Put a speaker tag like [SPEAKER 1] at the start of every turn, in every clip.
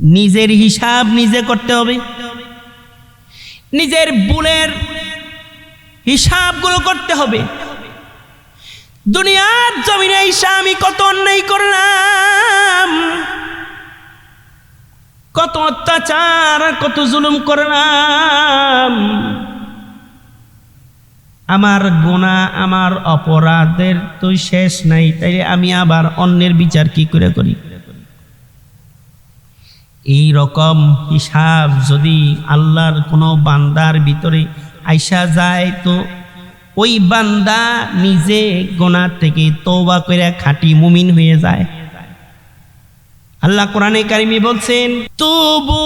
[SPEAKER 1] নিজের হিসাব নিজে করতে হবে। নিজের বুলের হিসাবগুলো করতে হবে। দুনিয়ার জমিনে ঈশা আমি কত অন্যায় করলাম, কত অত্যাচার, কত জুলুম করলাম। আমার গোনা আমার অপরাধের তো শেষ নাই তাই আমি আবার অন্যের বিচার কি করে করি? এই রকম হিসাব যদি আল্লাহর কোনো বান্দার ভিতরে আইসা যায় তো ওই বান্দা নিজে গোনা থেকে তৌবা করে খাঁটি মুমিন হয়ে যায়। আল্লাহ কোরআনে কারিমি বলছেন, তবু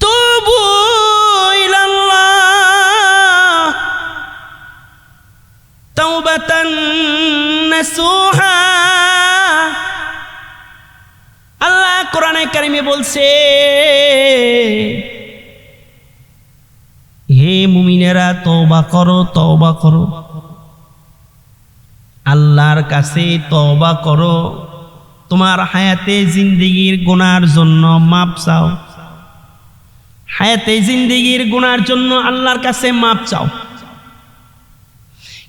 [SPEAKER 1] তুবু ইলাল্লাহ, তাওবাতান আল্লাহ কোরআনে কারিমে বলছে, হে মুমিনেরা, তওবা করো তওবা করো। আল্লাহর কাছে তওবা করো। তোমার হায়াতে জিন্দিগির গুনার জন্য মাপ চাও। হায়াতে জিন্দিগির গুনার জন্য আল্লাহর কাছে মাপ চাও।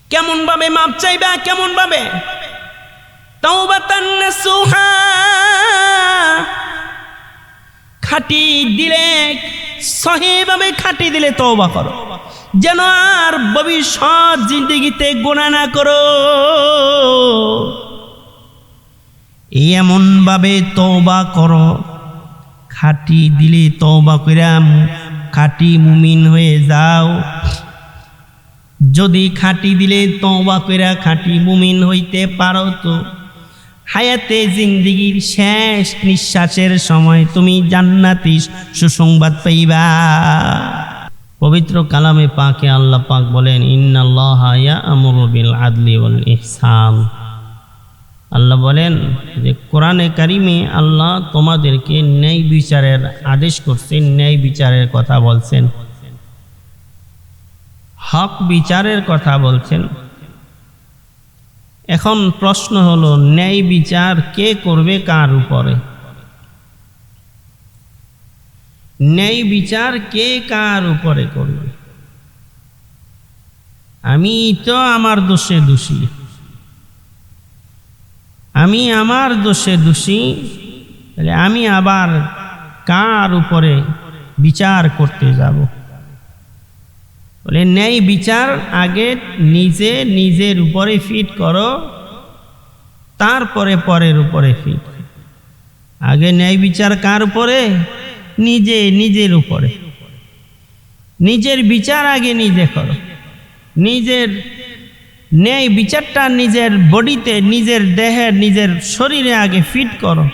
[SPEAKER 1] কেমন ভাবে মাপ চাইবা? কেমন ভাবে তাওবাতান নাসুহা। খাটি দিলে সহিভাবে খাটি দিলে তওবা করো। যেন আর ভবিষ্যৎ জিন্দগিতে গোনা না করো। এমন ভাবে তওবা করো, খাটি দিলে তওবা কইরাম, খাটি মুমিন হয়ে যাও। যদি খাটি দিলে তওবা কইরা খাটি মুমিন হইতে পারো তো। হায়াতে জিন্দিগির শেষ নিঃশ্বাসের সময় তুমি জান্নাতি সুসংবাদ পাইবা। পবিত্র কালামে পাকে আল্লাহ পাক বলেন বিল আদলি আল্লাহ বলেন যে, কোরআনে কারিমে আল্লাহ তোমাদেরকে ন্যায় বিচারের আদেশ করছেন, ন্যায় বিচারের কথা বলছেন। হক বিচারের কথা বলছেন এখন প্রশ্ন হলো, ন্যায় বিচার কে করবে কার উপরে? ন্যায় বিচার কে কার উপরে করবে? আমি তো আমার দোষে দোষী। আমি আমার দোষে দোষী, তাহলে আমি আবার কার উপরে বিচার করতে যাব? বলে, ন্যায় বিচার আগে নিজে নিজের উপরে ফিট করো, তারপরে পরের উপরে ফিট। আগে ন্যায় বিচার কার উপরে? নিজে নিজের উপরে। নিজের বিচার আগে নিজে করো। নিজের ন্যায় বিচারটা নিজের বডিতে, নিজের দেহে, নিজের শরীরে আগে ফিট করো।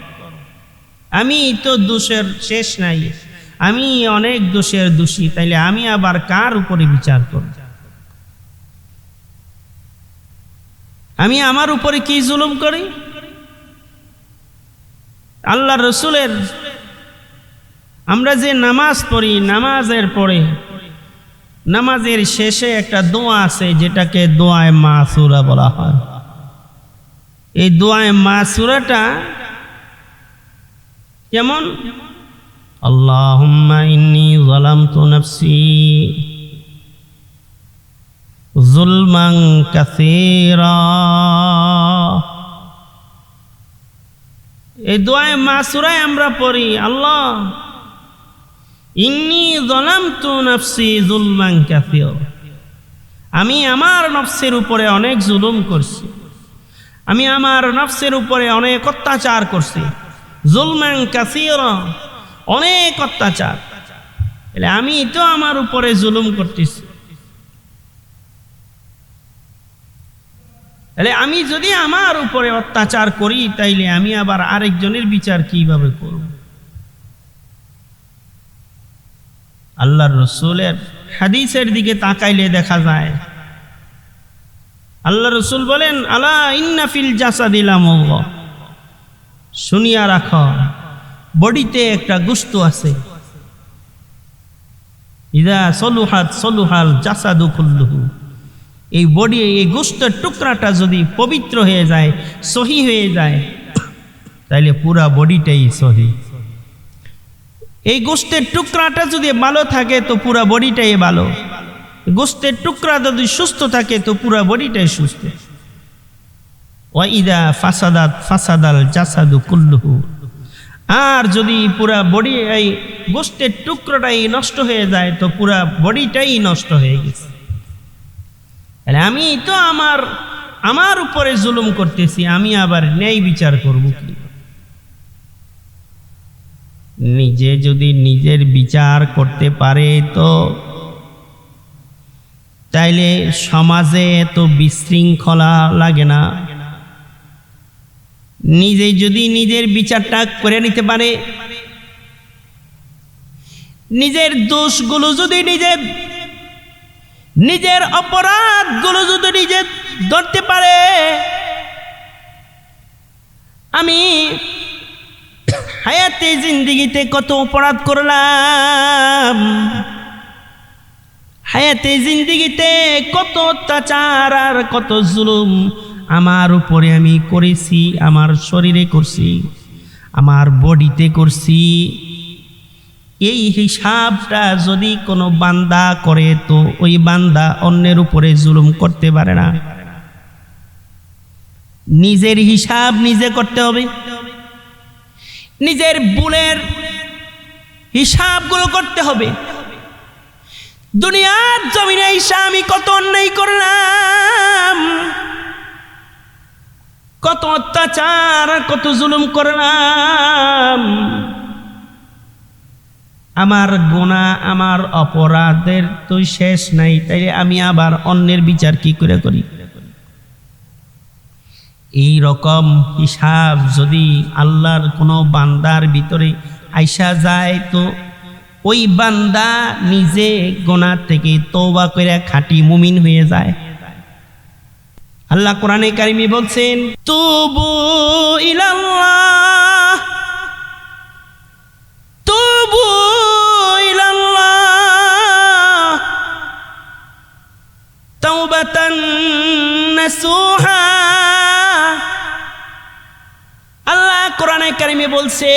[SPEAKER 1] আমি তো দোষের শেষ নাই। আমি অনেক দোষের দোষী, তাইলে আমি আবার কার উপরে বিচার করব? আমি আমার উপরে কি জুলুম করি? আল্লাহ রসুলের আমরা যে নামাজ পড়ি, নামাজের পরে, নামাজের শেষে একটা দোয়া আছে, যেটাকে দোয়ায় মাসুরা বলা হয়। এই দোয়ায় মাসুরাটা কেমন? اللهم إني ظلمت نفسي ظلما كثيرا এই দোয়ায় মাসুরায় আমরা পড়ি আল্লাহ ইন্নি জলামতু নফসি জুলমান কাসির আমি আমার নফসের উপরে অনেক জুলুম করছি আমি আমার নফসের উপরে অনেক অত্যাচার করছি জুলমান কাসির অনেক অত্যাচার। এলে আমি তো আমার উপরে জুলুম করতেছি। তাহলে আমি যদি আমার উপরে অত্যাচার করি, তাইলে আমি আবার আরেকজনের বিচার কীভাবে করব? আল্লাহর রসুলের হাদিসের দিকে তাকাইলে দেখা যায় আল্লাহ রসুল বলেন, আলা ইন্নাফিল জাসা দিলাম শুনিয়া রাখ। বডিতে একটা গুস্ত আছে। ইদা সলুহাত সলুহাল জাসাদু কুল্লুহু। এই বডি, এই গোস্তের টুকরাটা যদি পবিত্র হয়ে যায়, সহি হয়ে যায়, তাইলে পুরা বডিটাই সহি। এই গোস্তের টুকরাটা যদি ভালো থাকে, তো পুরা বডিটাই ভালো। গোস্তের টুকরা যদি সুস্থ থাকে, তো পুরা বডিটাই সুস্থ। ওয়াইদা ফাসাদাত, ফাসাদাল জাসাদু কুল্লুহু। আর যদি পুরা বডি এই গোস্তের টুকরোটাই নষ্ট হয়ে যায়, তো পুরা বডিটাই নষ্ট হয়ে গেছে। তাহলে আমি তো আমার আমার উপরে জুলুম করতেছি, আমি আবার ন্যায় বিচার করব কি? নিজে যদি নিজের বিচার করতে পারে তো, তাইলে সমাজে এত বিশৃঙ্খলা লাগে না। নিজেই যদি নিজের বিচারটা করে নিতে পারে, নিজের দোষগুলো যদি নিজে, নিজের অপরাধগুলো যদি নিজে ধরতে পারে, আমি হায়াতে জিন্দিগিতে কত অপরাধ করলাম, হায়াতে জিন্দিগিতে কত অত্যাচার আর কত জুলুম আমার উপরে আমি করেছি, আমার শরীরে করছি, আমার বডিতে করছি। এই হিসাবটা যদি কোনো বান্দা করে, তো ওই বান্দা অন্যের উপরে জুলুম করতে পারে না। নিজের হিসাব নিজে করতে হবে। নিজের বুলের হিসাবগুলো করতে হবে। দুনিয়ার জমিনে এসে আমি কত অন্যায় করলাম। কত অত্যাচার কত জুলুম করলাম। আমার গোনা আমার অপরাধের তো শেষ নাই তাই আমি আবার অন্যের বিচার কি করে করি? এই রকম হিসাব যদি আল্লাহর কোনো বান্দার ভিতরে আইসা যায়, তো ওই বান্দা নিজে গোনা থেকে তৌবা করে খাঁটি মুমিন হয়ে যায়। আল্লাহ কোরআনে কারিমি বলছেন, তুবু তুবু আল্লাহ কোরআনে কারিমে বলছে,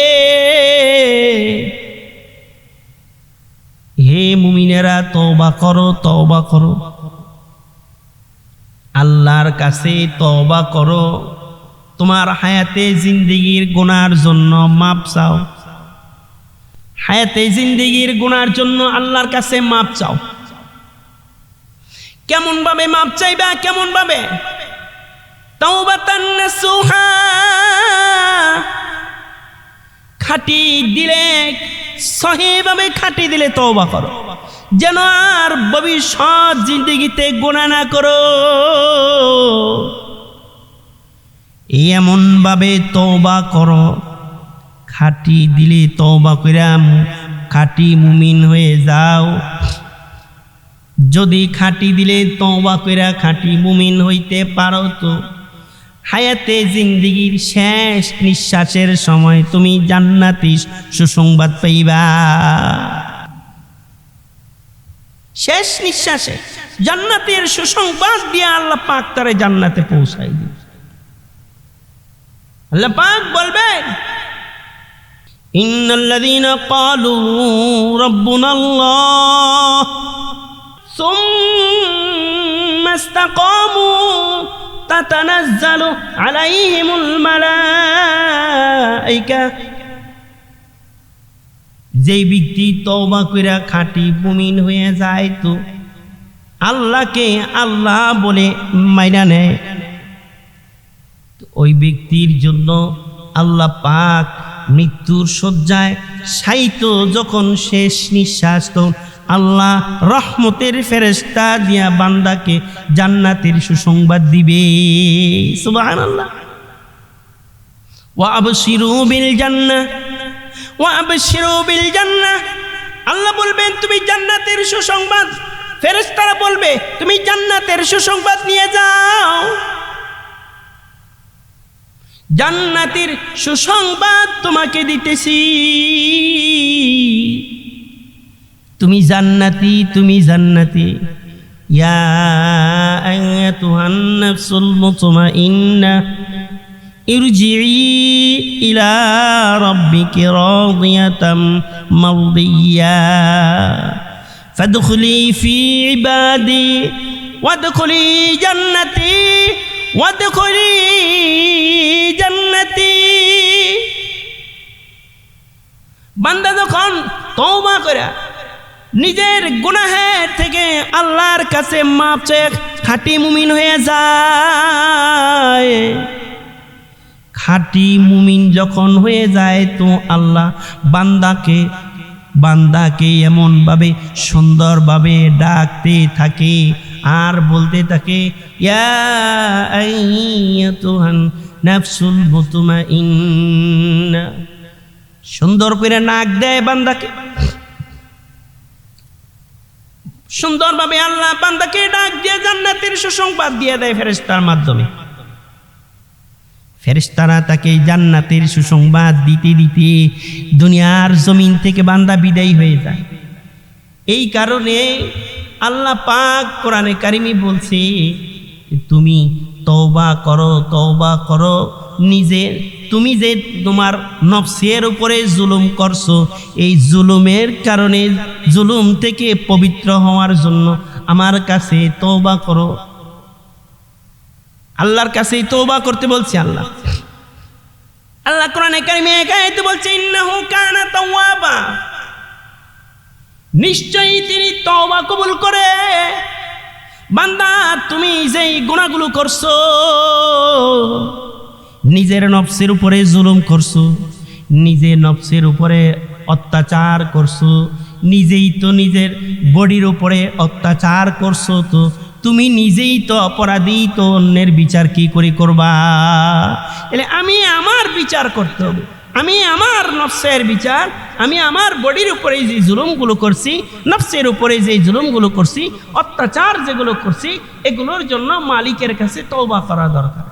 [SPEAKER 1] হে মুমিনেরা, তওবা করো তওবা করো। আল্লাহর কাছে তওবা করো। তোমার হায়াতে জিন্দিগির গুনার জন্য মাপ চাও। হায়াতে জিন্দিগির গুনার জন্য আল্লাহর কাছে মাপ চাও। কেমন ভাবে মাপ চাইবা? কেমন ভাবে খাটি দিলে, সহিভাবে খাটি দিলে তওবা করো। যেন আর ভবিষ্যৎ জিন্দগিতে গোনা না করো। এমন ভাবে তওবা করো, খাটি দিলে তওবা কইরাম খাটি মুমিন হয়ে যাও। যদি খাটি দিলে তওবা কইরা খাটি মুমিন হইতে পারো তো। হায়াতে জিন্দিগির শেষ নিঃশ্বাসের সময় তুমি জান্নাতি সুসংবাদ পাইবা। শেষ নিঃশ্বাসে জান্নাতের সুসংবাদ দিয়ে আল্লাহ পাক তারা জান্নাতে পৌঁছাই দিবে আল্লাহ পাক বলবেন, ইন্নাল্লাযীনা ক্বালু রাব্বুনাল্লাহ সুম্মা ইসতাকামু তাতানাজ্জালু আলাইহিমুল মালাঈকা যেই ব্যক্তি তওবা কইরা খাঁটি মুমিন হয়ে যায় তো আল্লাহকে আল্লাহ বলে মাইনা নেয়। ওই ব্যক্তির জন্য আল্লাহ পাক মৃত্যুর শয্যায় সাইতো যখন শেষ নিঃশ্বাস তো আল্লাহ রহমতের ফেরেস্তা দিয়া বান্দাকে জান্নাতের সুসংবাদ দিবে। সুবাহান আল্লাহ বিল জান্নাহ। ওয়াবশিরু বিল আল্লাহ বলবেন, তুমি জান্নাতের সুসংবাদ। ফেরেশতারা বলবে, তুমি জান্নাতের সুসংবাদ নিয়ে যাও। জান্নাতের সুসংবাদ তোমাকে দিতেছি। তুমি জান্নাতি তুমি জান্নাতি। ইয়া আইয়াতুহান নাফসুল মুতমাইন্না। ارجعي إلى ربك راضية مرضية فادخلي في عبادي وادخلي جنتي وادخلي جنتي বান্দা যখন তওবা করে নিজের গুনাহের থেকে আল্লাহর কাছে মাপ চেয়ে খাঁটি মুমিন হয়ে যায় খাঁটি মুমিন যখন হয়ে যায় তো আল্লাহ বান্দাকে বান্দাকে এমনভাবে সুন্দরভাবে ডাকতে থাকে আর বলতে থাকে সুন্দর করে নাক দেয় বান্দাকে। সুন্দরভাবে আল্লাহ বান্দাকে ডাক দিয়ে জান্নাতের সুসংবাদ দিয়ে দেয় ফেরেস্তার মাধ্যমে। ফেরেশতারা তাকে জান্নাতের সুসংবাদ দিতে দিতে দুনিয়ার জমিন থেকে বান্দা বিদায়ী হয়ে যায়। এই কারণে আল্লাহ পাক কোরআনে কারিমি বলছে, তুমি তওবা করো তওবা করো। নিজে, তুমি যে তোমার নফসের উপরে জুলুম করছ, এই জুলুমের কারণে জুলুম থেকে পবিত্র হওয়ার জন্য আমার কাছে তওবা করো। আল্লাহর কাছেই তওবা করতে বলছে আল্লাহ। আল্লাহ কোরআনে কারিমে একাইতে বলছে, ইন্নাহু কানা তাওয়াবা। নিশ্চয়ই তিনি তওবা কবুল করে। বান্দা, তুমি যেই গুণাগুলো করছ, নিজের নফসের উপরে জুলুম করছ, নিজের নফসের উপরে অত্যাচার করছ, নিজেই তো নিজের বডির উপরে অত্যাচার করছ, তো তুমি নিজেই তো অপরাধী, তো অন্যের বিচার কি করে করবা? এলে আমি আমার বিচার করতে হবে। আমি আমার নফসের বিচার, আমি আমার বডির উপরে যে জুলুমগুলো করছি, নফসের উপরে যে জুলুমগুলো করছি, অত্যাচার যেগুলো করছি, এগুলোর জন্য মালিকের কাছে তওবা করা দরকার।